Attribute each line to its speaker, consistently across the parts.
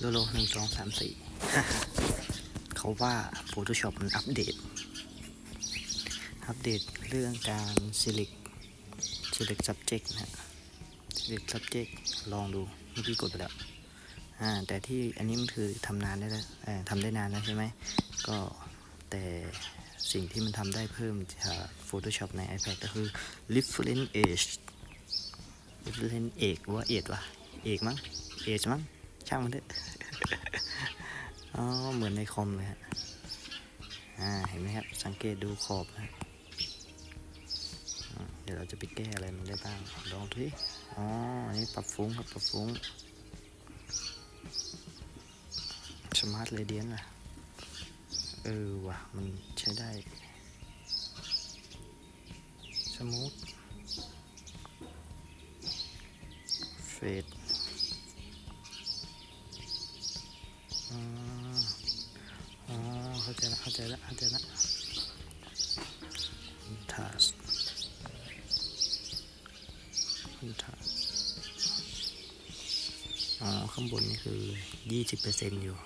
Speaker 1: โลโลหนึ่งสองสามสี่เขาว่า Photoshop มันอัปเดต อัปเดตเรื่องการ select select subject นะฮะ select subject ลองดูเมื่อกี้กดไปแล้วอ่าแต่ที่อันนี้มันคือทำนานได้แล้วทำได้นานแล้วใช่ไหมก็แต่สิ่งที่มันทำได้เพิ่มจาก Photoshop ใน iPad ก็คือ reference age reference age ว่า age วะ age มั้ง age มั้ง ช่างมันเถอะอ๋อเหมือนในคอมเลยฮะอ่าเห็นไหมครับ สังเกตดูขอบนะฮะเดี๋ยวเราจะไปแก้อะไรมันได้บ้างลองดูดิอ๋ออันนี้ปรับฟุ้งครับปรับฟุ้งสมาร์ทเรเดียนล่ะเออว่ะมันใช้ได้สมูทเฟดอ๋ออ๋อ เข้าใจละเข้าใจละเข้าใจละทาสทาสอ๋อ ข้างบนนี่คือยี่สิบเปอร์เซ็นต์อยู่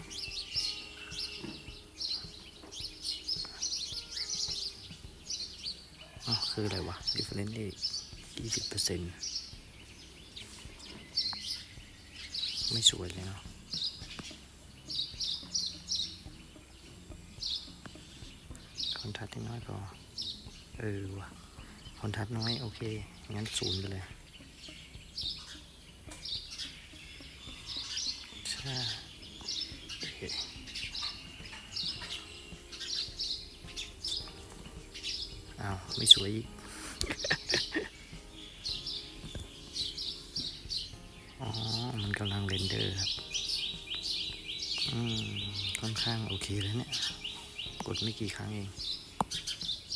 Speaker 1: อ๋อคืออะไรวะ different นี่ยี่สิบเปอร์เซ็นต์ไม่สวยเลยเนาะ คอนทัสที่น้อยพอเออว่ะคอนทัสน้อย โอเค งั้นศูนย์ไปเลย ใช่โอเคอ้าว ไม่สวยอีกอ๋อ มันกำลังเรนเดอร์ครับ อืม ค่อนข้างโอเคแล้วเนี่ย กดไม่กี่ครั้งเอง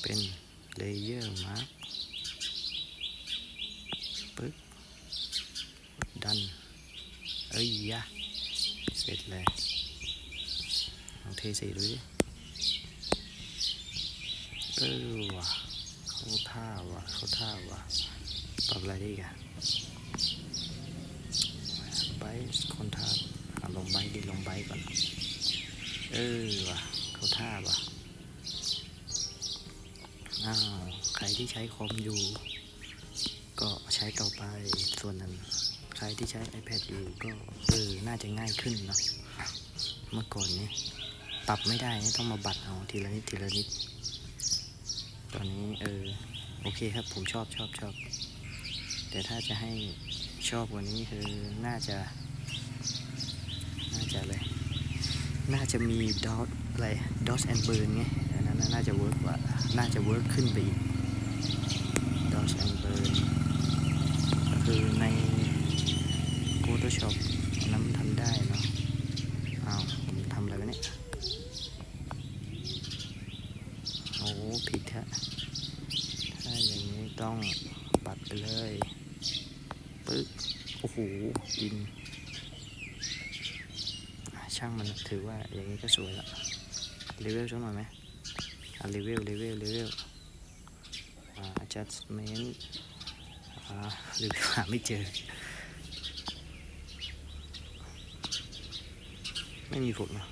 Speaker 1: เป็นเลเยอร์มาร์กปึ๊บดัน เอ้ยยะ เสร็จเลยลองเทสีดูดิเออว่ะเข้าท่าว่ะเข้าท่าว่ะปรับอะไรได้อีกอะไบคอนทราลงไบดิลงไบก่อน เออว่ะ เขาท่าว่ะอ้าว ใครที่ใช้คอมอยู่ ก็ใช้ต่อไป ส่วนนั้น ใครที่ใช้ iPad อยู่ก็เออ น่าจะง่ายขึ้นเนอะเมื่อก่อนนี้ปรับไม่ได้ต้องมาบัดเอาทีละนิดทีละนิด ตอนนี้เออ โอเคครับผมชอบชอบชอบ แต่ถ้าจะให้ชอบกว่านี้คือน่าจะ น่าจะอะไรน่าจะมีดอท อะไรดอทแอนเบิร์นไงอันนั้นน่าจะเวิร์กกว่า น่าจะเวิร์กขึ้นไปอีกดอทแอนเบิร์นก็คือใน Photoshop อันนั้นมันทำได้เนาะอ้าวผมทำอะไรวะเนี่ย โอ้ผิดฮะถ้าอย่างนี้ต้องปัดไปเลยปึ๊กโอ้โหดินช่างมันถือว่าอย่างนี้ก็สวยละ เลเวลสักหน่อยไหมอะเลเวลเลเวลเลเวลอ่า adjustment อ่าเลเวลหาไม่เจอ ไม่มีผลนะ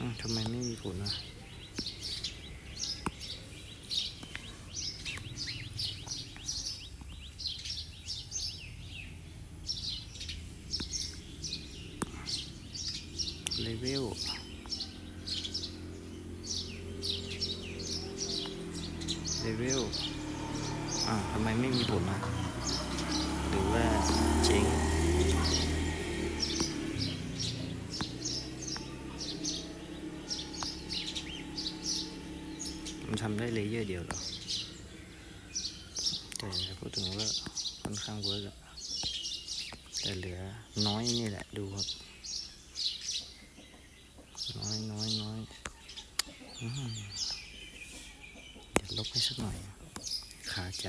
Speaker 1: อ้าวทำไมไม่มีผลนะ เลเวลอ่าทำไมไม่มีผลนะหรือว่าเจ๊งมันทำได้เลเยอร์เดียวหรอ แต่พูดถึงว่าค่อนข้างเวิร์กอะแต่เหลือน้อยนี่แหละดูครับ น้อยน้อยน้อย ลบให้สักหน่อยขาใจ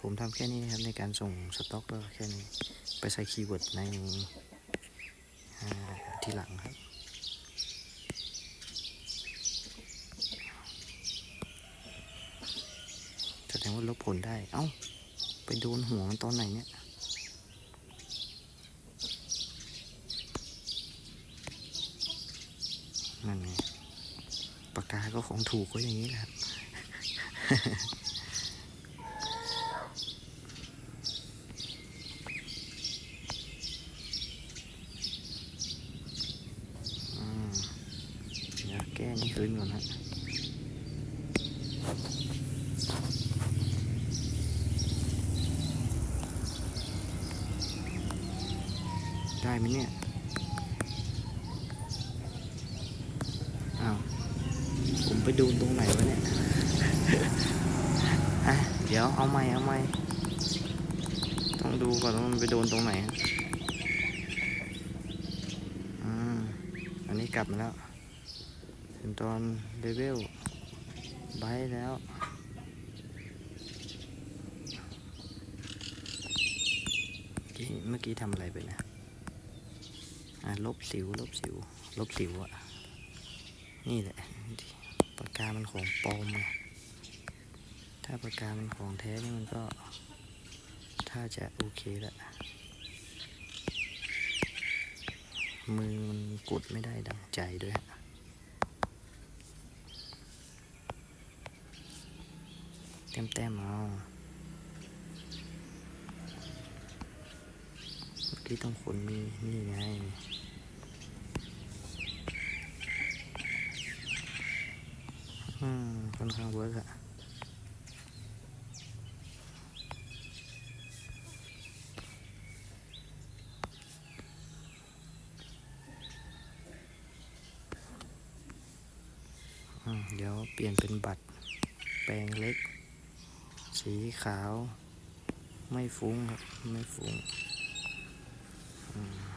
Speaker 1: ผมทำแค่นี้นะครับในการส่งสต็อกก็แค่นี้ ไปใส่คีย์เวิร์ดในทีหลังครับแสดงว่าลบผลได้ เอ้า ไปโดนหัวมันตอนไหนเนี่ย นั่นไงปา ก็ของถูกก็อย่างนี้แหละครับอืมเดี๋ยวแก้นี่คืนก่อนฮะได้ไหมเนี่ย อ้าว ดูตรงไหนวะเนี่ยอะเดี๋ยวเอาใหม่เอาใหม่ต้องดูก่อนว่ามันไปโดนตรงไหนอืมอันนี้กลับมาแล้วถึงตอนเลเวลไบแล้วเมื่อกี้เมื่อกี้ทำอะไรไปนะอะลบสิว ลบสิว ลบสิวอะนี่แหละ ปากกามันของปลอมไงถ้าปากกามันของแท้นี่มันก็ถ้าจะโอเคละมือมันกดไม่ได้ดังใจด้วยเต็มเต็มเอาเมื่อกี้ต้องคนมีนี่ไง อืมค่อนข้างเวิร์กอะเดี๋ยวเปลี่ยนเป็นบัตร แปลงเล็ก สีขาว ไม่ฟุ้งครับ ไม่ฟุ้งอืม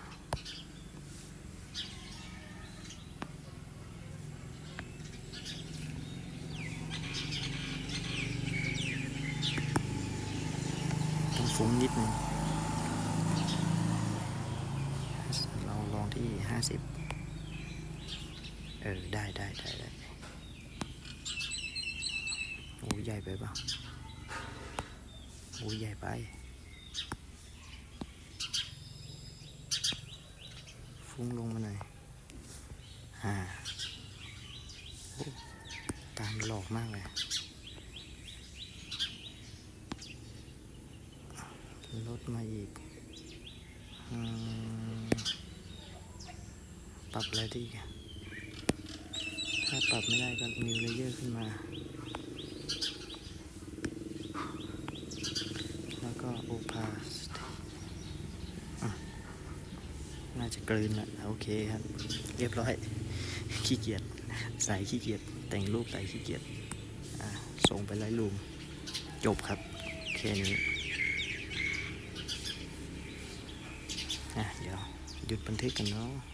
Speaker 1: ต้องฟุ้งนิดนึงเราลองที่ห้าสิบเออ ได้ได้ได้ได้โอ้ยใหญ่ไปปะโอ้ยใหญ่ไป ฟุ้งลงมาหน่อยอ่าตามหลอกมากเลย ลดมาอีกอปรับอะไรดีอะถ้าปรับไม่ได้ก็นิวเลเยอร์ขึ้นมา แล้วก็โอพาสน่าจะกลืนละโอเคครับ เรียบร้อย ขี้เกียจใส่ขี้เกียจแต่งรูปใส่ขี้เกียจอะส่งไปไลน์รูมจบครับ แค่นี้ นะเดี๋ยวหยุดบันทึกกันเนาะ